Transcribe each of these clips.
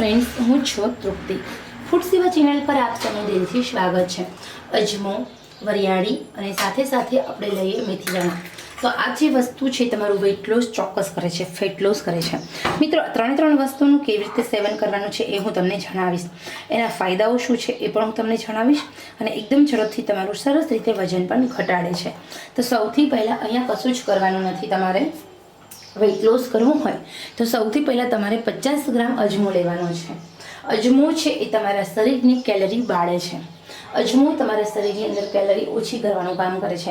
Friends હું છું તૃપ્તિ. Food સેવા ચેનલ પર આપ સૌનું દિલથી સ્વાગત છે. અજમો, વરિયાળી અને સાથે સાથે આપણે લઈએ મેથી દાણા તો આ જે વસ્તુ છે તમારું વેઇટ લોસ ચોક્કસ કરે છે ફેટ લોસ કરે છે. મિત્રો, ત્રણે ત્રણ વસ્તુનું કેવી રીતે સેવન કરવાનું છે એ હું તમને જણાવીશ. એના ફાયદાઓ શું છે એ પણ હું તમને જણાવીશ અને એકદમ ઝડપથી તમારું સરસ રીતે વજન પણ ઘટાડે છે. તો સૌથી પહેલાં અહીંયા કશું જ કરવાનું નથી તમારે. વેઇટ લોસ કરવું હોય તો સૌથી પહેલાં તમારે પચાસ ગ્રામ અજમો લેવાનો છે. અજમો છે એ તમારા શરીરની કેલરી બાળે છે. અજમો તમારા શરીરની અંદર કેલરી ઓછી કરવાનું કામ કરે છે.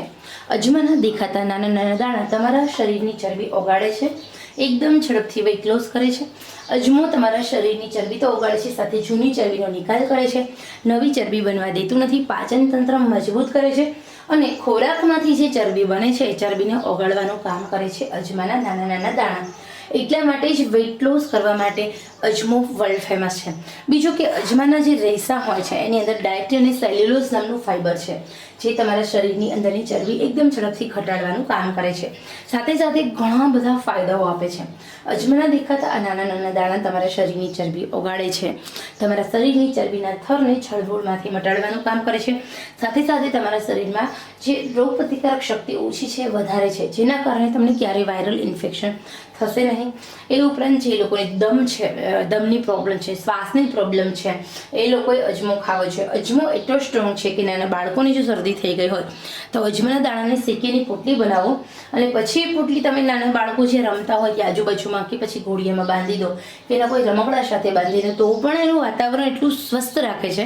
અજમાના દેખાતા નાના નાના દાણા તમારા શરીરની ચરબી ઓગાળે છે. એકદમ ઝડપથી વેઇટ લોસ કરે છે. અજમો તમારા શરીરની ચરબી તો ઓગાળે છે, સાથે જૂની ચરબીનો નિકાલ કરે છે. નવી ચરબી બનવા દેતું નથી પાચન તંત્ર મજબૂત કરે છે. અને ખોરાકમાંથી જે ચરબી બને છે એ ચરબીને ઓગાળવાનું કામ કરે છે અજમાના નાના નાના દાણા. એટલા માટે જ વેઇટ લોસ કરવા માટે અજમો વર્લ્ડ ફેમસ છે. બીજું કે અજમાના જે રેસા હોય છે, એની અંદર ડાયટી અને સેલ્યુલોઝ નામનું ફાઇબર છે, જે તમારા શરીરની અંદરની ચરબી એકદમ ઝડપથી ઘટાડવાનું કામ કરે છે. સાથે સાથે ઘણા બધા ફાયદાઓ આપે છે. અજમાના દેખાતા નાના નાના દાણા તમારા શરીરની ચરબી ઓગાળે છે. તમારા શરીરની ચરબીના થરને છળભૂળમાંથી મટાડવાનું કામ કરે છે. સાથે સાથે તમારા શરીરમાં જે રોગ પ્રતિકારક શક્તિ ઓછી છે, વધારે છે, જેના કારણે તમને ક્યારેય વાયરલ ઇન્ફેક્શન થશે નહીં. એ ઉપરાંત જે લોકોને દમ છે દમની પ્રોબ્લેમ છે, શ્વાસની પ્રોબ્લેમ છે, એ લોકોએ અજમો ખાવો છે. અજમો એટલો સ્ટ્રોંગ છે કે નાના બાળકોની જો શરદી થઈ ગઈ હોય, તો અજમાના દાણાને શેકીની પોટલી બનાવો અને પછી એ પોટલી તમે નાના બાળકો જે રમતા હોય કે આજુબાજુમાં કે પછી ઘોડિયામાં બાંધી દો, કે એના કોઈ રમકડા સાથે બાંધી દો, તો પણ એનું વાતાવરણ એટલું સ્વસ્થ રાખે છે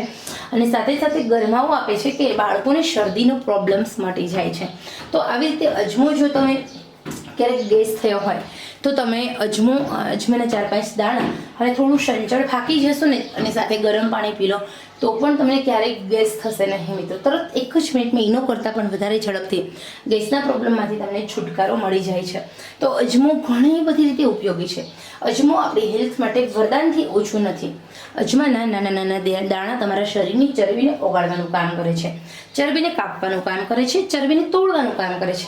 અને સાથે સાથે ગરમાવો આપે છે કે બાળકોને શરદીનો પ્રોબ્લેમ્સ મટી જાય છે. તો આવી રીતે અજમો જો તમે ક્યારેક ગેસ થયો હોય, તો તમે અજમો, અજમાના ચાર પાંચ દાણા અને થોડું સંચળ ફાંકી જશો ને અને સાથે ગરમ પાણી પી લો, તો પણ તમને ક્યારેય ગેસ થશે નહીં મિત્રો. તરત એક જ મિનિટમાં ઇનો કરતાં પણ વધારે ઝડપથી ગેસના પ્રોબ્લેમમાંથી તમને છુટકારો મળી જાય છે. તો અજમો ઘણી બધી રીતે ઉપયોગી છે. અજમો આપણી હેલ્થ માટે વરદાનથી ઓછું નથી. અજમાના નાના નાના દાણા તમારા શરીરની ચરબીને ઓગાળવાનું કામ કરે છે. ચરબીને કાપવાનું કામ કરે છે, ચરબીને તોડવાનું કામ કરે છે.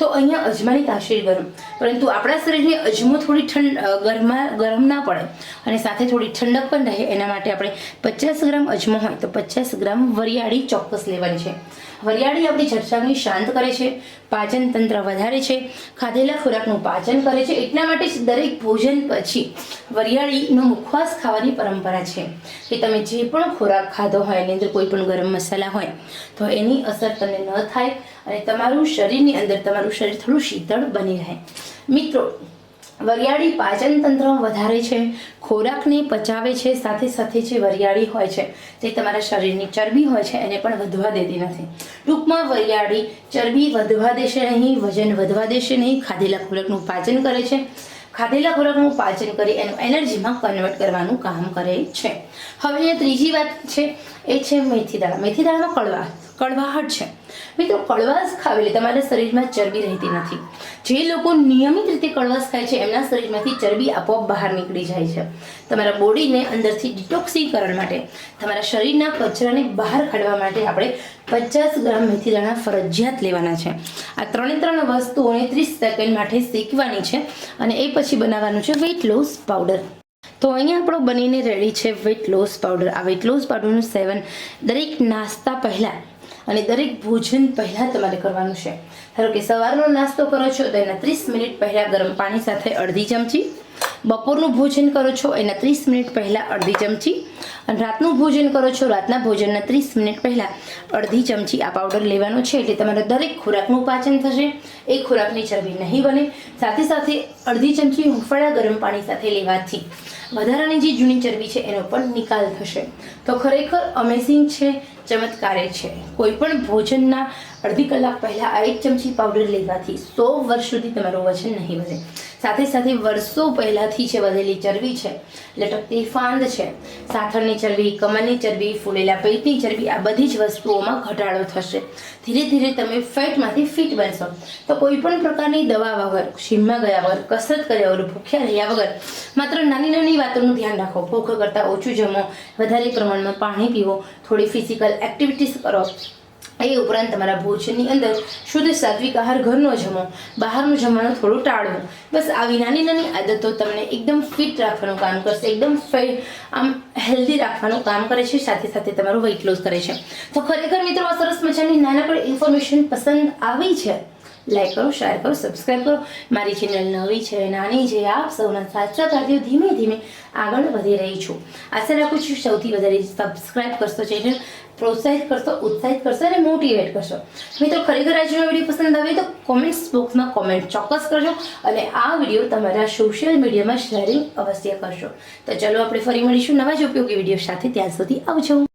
તો અહીંયા અજમાની તાસીર ગરમ. પરંતુ આપણા શરીરને અજમો થોડી ઠંડ ગરમા, ગરમ ના પડે અને સાથે થોડી ઠંડક પણ રહે. એના માટે આપણે પચાસ ગ્રામ અજમો હોય તો પચાસ ગ્રામ વરિયાળી ચોક્કસ લેવાની છે. વરિયાળી આપણી જઠરાગ્નિ શાંત કરે છે, પાચન તંત્ર વધારે છે, ખાધેલા ખોરાકનું પાચન કરે છે. એટલા માટે જ દરેક ભોજન પછી વરિયાળીનો મુખવાસ ખાવાની પરંપરા છે કે તમે જે પણ ખોરાક ખાધો હોય, એની અંદર કોઈ પણ ગરમ મસાલા હોય, તો એની અસર તમને ન થાય. અને તમારું શરીરની અંદર તમારું શરીર થોડું શીતળ બની રહે. મિત્રો, વરિયાળી પાચન તંત્ર વધારે છે, ખોરાકને પચાવે છે, સાથે સાથે જે વરિયાળી હોય છે, તે તમારા શરીરની ચરબી હોય છે, એને પણ વધવા દેતી નથી. ટૂંકમાં વરિયાળી ચરબી વધવા દેશે નહીં, વજન વધવા દેશે નહીં, ખાધેલા ખોરાકનું પાચન કરે છે. ખાધેલા ખોરાકનું પાચન કરી એનું એનર્જીમાં કન્વર્ટ કરવાનું કામ કરે છે. હવે ત્રીજી વાત છે, એ છે મેથી દાળ. મેથી દાળમાં કડવા. કડવાહટ છે. મિત્રો, કડવાશ ખાવેલી તમારા શરીરમાં ચરબી રહેતી નથી. જે લોકો નિયમિત રીતે કડવાશ ખાય છે, એમના શરીરમાંથી ચરબી આપોઆપ બહાર નીકળી જાય છે. તમારા બોડીને અંદરથી ડિટોક્સીકરણ માટે, તમારા શરીરના કચરાને બહાર કાઢવા માટે આપણે પચાસ ગ્રામ મેથી દાણા ફરજિયાત લેવાના છે. આ ત્રણે ત્રણ વસ્તુઓને ત્રીસ સેકન્ડ માટે શેકવાની છે અને એ પછી બનાવવાનું છે વેઇટ લોસ પાવડર તો અહીંયા આપણો બનીને રેડી છે વેટ લોસ પાવડર આ વેટ લોસ પાવડરનું સેવન દરેક નાસ્તા પહેલાં અને દરેક ભોજન પહેલાં તમારે કરવાનું છે. ધારો કે સવારનો નાસ્તો કરો છો તો એના ત્રીસ મિનિટ પહેલાં ગરમ પાણી સાથે અડધી ચમચી બપોરનું ભોજન કરો છો એના ત્રીસ મિનિટ પહેલાં અડધી ચમચી અને રાતનું ભોજન કરો છો રાતના ભોજનના ત્રીસ મિનિટ પહેલાં અડધી ચમચી આ પાવડર લેવાનો છે એટલે તમારા દરેક ખોરાકનું પાચન થશે. એ ખોરાકની ચરબી નહીં બને. સાથે સાથે અડધી ચમચી હુંફાળા ગરમ પાણી સાથે લેવાથી વધારાની જે જૂની ચરબી છે એનો પણ નિકાલ થશે. તો ખરેખર અમેઝિંગ છે, ચમત્કારે છે. કોઈ પણ ભોજનના અડધી કલાક પહેલાં આ એક ચમચી પાવડર લેવાથી સો વર્ષ સુધી તમારું વજન નહીં વધે. સાથે સાથે વર્ષો પહેલાંથી જે વધેલી ચરબી છે. લટકતી ફાંદ છે. સાથળની ચરબી, કમરની ચરબી, ફૂલેલા પેટની ચરબી, આ બધી જ વસ્તુઓમાં ઘટાડો થશે. ધીરે ધીરે તમે ફેટમાંથી ફિટ બનશો. તો કોઈ પણ પ્રકારની દવા વગર, જીમમાં ગયા વગર, કસરત કર્યા વગર, ભૂખ્યા રહ્યા વગર, માત્ર નાની નાની વાતોનું ધ્યાન રાખો. ભૂખ કરતાં ઓછું જમો, વધારે પ્રમાણમાં પાણી પીવો, થોડી ફિઝિકલ એક્ટિવિટીઝ કરો. એ ઉપરાંત તમારા ભોજનની અંદર શુદ્ધ સાત્વિક આહાર ઘરનો જમો, બહારનું જમવાનું થોડું ટાળવું. બસ આવી નાની નાની આદતો તમને એકદમ ફિટ રાખવાનું કામ કરશે, એકદમ આમ હેલ્ધી રાખવાનું કામ કરે છે, સાથે સાથે તમારું વેઇટ લોસ કરે છે. તો ખરેખર મિત્રો, આ સરસ મજાની નાનકડી ઇન્ફોર્મેશન પસંદ આવી છે? લાઈક કરો શેર કરો સબસ્ક્રાઈબ કરો. મારી ચેનલ નવી છે, નાની છે, આપ સૌના સાચા કાર્યો ધીમે ધીમે આગળ વધી રહી છું. આશા રાખું છું સૌથી વધારે સબસ્ક્રાઈબ કરશો ચેનલ પ્રોત્સાહિત કરશો, ઉત્સાહિત કરશો અને મોટિવેટ કરશો. મિત્રો, ખરેખર આજનો વીડિયો પસંદ આવે તો કોમેન્ટ્સ બોક્સમાં કોમેન્ટ ચોક્કસ કરજો અને આ વીડિયો તમારા સોશિયલ મીડિયામાં શેરિંગ અવશ્ય કરશો. તો ચલો, આપણે ફરી મળીશું નવા જ ઉપયોગી વીડિયો સાથે. ત્યાં સુધી આવજો.